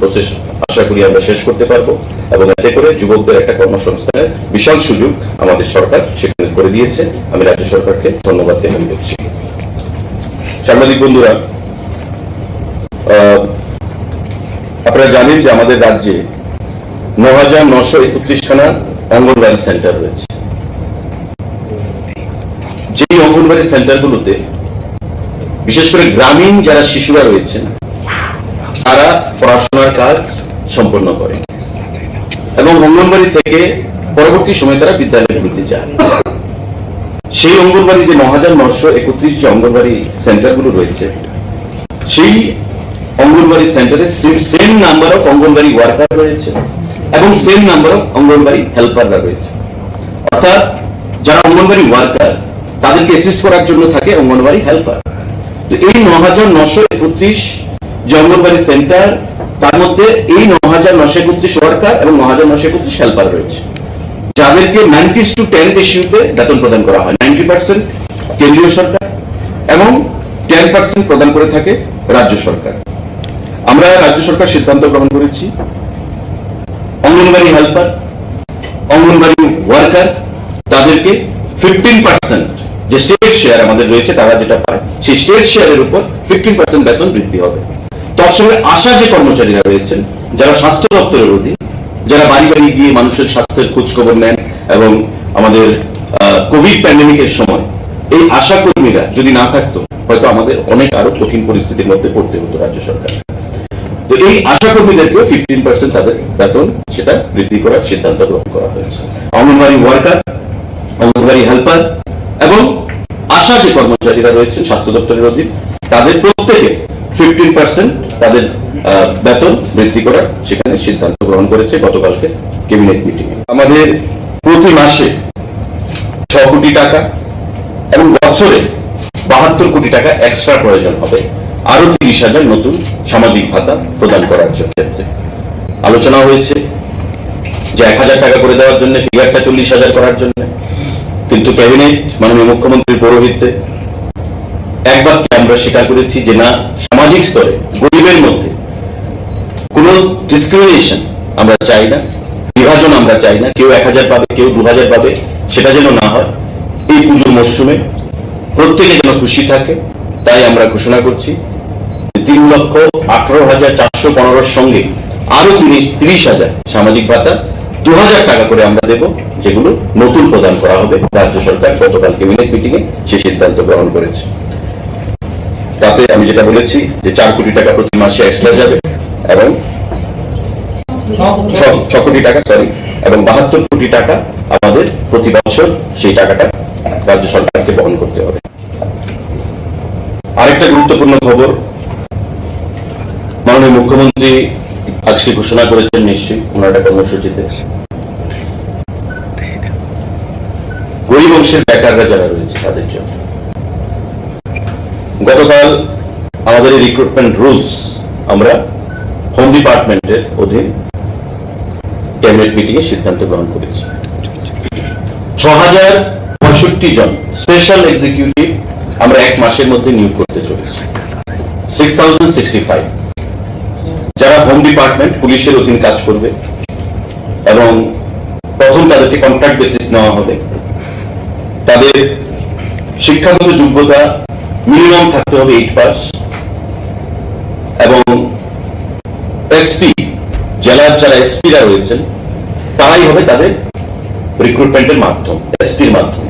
Process আশা করি আমরা শেষ করতে পারব এবং এতে করে যুবকদের একটা কর্মসংস্থানের বিশাল সুযোগ আমাদের সরকার সেখানে করে দিয়েছে। আমি রাজ্য সরকারকে ধন্যবাদ জ্ঞাপন করছি। সাংবাদিক বন্ধুরা আপনারা জানেন যে আমাদের রাজ্যে ন হাজার নশো একত্রিশখানা অঙ্গনবাড়ি সেন্টার রয়েছে। যেই অঙ্গনবাড়ি সেন্টারগুলোতে বিশেষ করে গ্রামীণ যারা শিশুরা রয়েছেন তারা পড়াশোনার কাজ সম্পন্ন করে। এবং অঙ্গনবাড়ি থেকে পরবর্তী সময় তারা বিদ্যালয়গুলিতে যায় সেই অঙ্গনবাড়ি যে ন হাজার নশো একত্রিশ যে অঙ্গনবাড়ি সেন্টারগুলো রয়েছে, সেই অঙ্গনবাড়ি সেন্টারে same number of anganwadi worker রয়েছে এবং সেম নাম্বার অফ অঙ্গনবাড়ি হেল্পাররা রয়েছে। অর্থাৎ যারা অঙ্গনবাড়ি ওয়ার্কার তাদেরকে অ্যাসিস্ট করার জন্য থাকে অঙ্গনবাড়ি হেল্পার তো এই ন হাজার নশো একত্রিশ যে অঙ্গনবাড়ি সেন্টার, তার মধ্যে এই ন হাজার নশো একত্রিশ ওয়ার্কার এবং ন হাজার নশো একত্রিশ হেল্পার রয়েছে। যাদেরকে নাইনটি টু টেন রেশিওতে বেতন প্রদান করা হয়। নাইনটি পার্সেন্ট কেন্দ্রীয় সরকার এবং টেন পার্সেন্ট প্রদান করে থাকে রাজ্য সরকার। আমরা রাজ্য সরকার সিদ্ধান্ত গ্রহণ করেছি। অঙ্গনবাড়ি হেল্পার অঙ্গনবাড়ি ওয়ার্কার তাদেরকে ফিফটিন পার্সেন্ট যে স্টেট শেয়ার আমাদের রয়েছে, তারা যেটা পায়, সেই স্টেট শেয়ারের উপর ফিফটিন পার্সেন্ট বেতন বৃদ্ধি হবে। তার সঙ্গে আশা যে কর্মচারীরা রয়েছেন, যারা স্বাস্থ্য দপ্তরের অধীন, যারা বাড়ি বাড়ি গিয়ে মানুষের স্বাস্থ্যের খোঁজ খবর নেন এবং আমাদের কোভিড প্যান্ডেমিকের সময় এই আশা কর্মীরা যদি না থাকতো, হয়তো আমাদের অনেক আরও কঠিন পরিস্থিতির মধ্যে পড়তে হতো রাজ্য সরকার। তো এই আশা কর্মীদেরকেও ফিফটিন পার্সেন্ট তাদের বেতন, সেটা বৃদ্ধি করার সিদ্ধান্ত গ্রহণ করা হয়েছে। অঙ্গনবাড়ি ওয়ার্কার অঙ্গনবাড়ি হেল্পার এবং আশা যে কর্মচারীরা রয়েছেন স্বাস্থ্য দপ্তরের অধীন, তাদের প্রত্যেকে ফিফটিন পার্সেন্ট তাদের বেতন বৃদ্ধি করার সেখানে সিদ্ধান্ত গ্রহণ করেছে গতকালকে ক্যাবিনেট মিটিং আমাদের প্রতি মাসে ছ কোটি টাকা এবং বছরে বাহাত্তর কোটি টাকা এক্সট্রা প্রয়োজন হবে। আরও তিরিশ হাজার নতুন সামাজিক ভাতা প্রদান করার ক্ষেত্রে। আলোচনা হয়েছে যে এক হাজার টাকা করে দেওয়ার জন্য ফিগারটা চল্লিশ হাজার করার জন্য। কিন্তু ক্যাবিনেট, মাননীয় মুখ্যমন্ত্রীর পৌরোহিত্যে এক বাক্যে আমরা স্বীকার করেছি যে না, সামাজিক স্তরে, গরিবের মধ্যে কোনো ডিসক্রিমিনেশন আমরা চাই না, বিভাজন আমরা চাই না, কেউ এক হাজার পাবে, কেউ দু হাজার পাবে, সেটা যেন না হয়। এই পুজোর মরশুমে প্রত্যেকে যেন খুশি থাকে, তাই আমরা ঘোষণা করছি। তিন লক্ষ আঠারো হাজার চারশো পনেরোর সঙ্গে আরও তিরিশ তিরিশ হাজার সামাজিক ভাতা, দু হাজার টাকা করে আমরা দেব, যেগুলো নতুন প্রদান করা হবে। রাজ্য সরকার গতকাল ক্যাবিনেট মিটিং এ সে সিদ্ধান্ত গ্রহণ করেছে। তাতে আমি যেটা বলেছি যে চার কোটি টাকা প্রতি মাসে এক্সট্রা যাবে এবং ছ- কোটি টাকা সরি এবং বাহাত্তর কোটি টাকা আমাদের প্রতি বছর সেই টাকাটা রাজ্য সরকারকে বহন করতে হবে। আরেকটা গুরুত্বপূর্ণ খবর, মাননীয় মুখ্যমন্ত্রী আজকে ঘোষণা করেছেন নিশ্চয়ই ওনার একটা কর্মসূচিতে গরিব অংশের বেকাররা যারা রয়েছে, তাদের জন্য। গতকাল আমাদের এই রিক্রুটমেন্ট রুলস আমরা হোম ডিপার্টমেন্টের অধীন ক্যাবিনেট মিটিং এ সিদ্ধান্ত গ্রহণ করেছি। ছ হাজার পঁয়ষট্টি জন স্পেশাল এক্সিকিউটিভ আমরা এক মাসের মধ্যে নিয়োগ করতে চলেছি। সিক্স থাউজেন্ড সিক্সটি ফাইভ যারা হোম ডিপার্টমেন্ট পুলিশের অধীন কাজ করবে এবং প্রথম তাদেরকে কন্ট্রাক্ট বেসিস নেওয়া হবে, তাদের শিক্ষাগত যোগ্যতা মিনিমাম থাকতে হবে এইট পাস। এবং এসপি, জেলার যারা এসপিরা রয়েছেন, তারাই হবে তাদের রিক্রুটমেন্টের মাধ্যম, এসপির মাধ্যমে।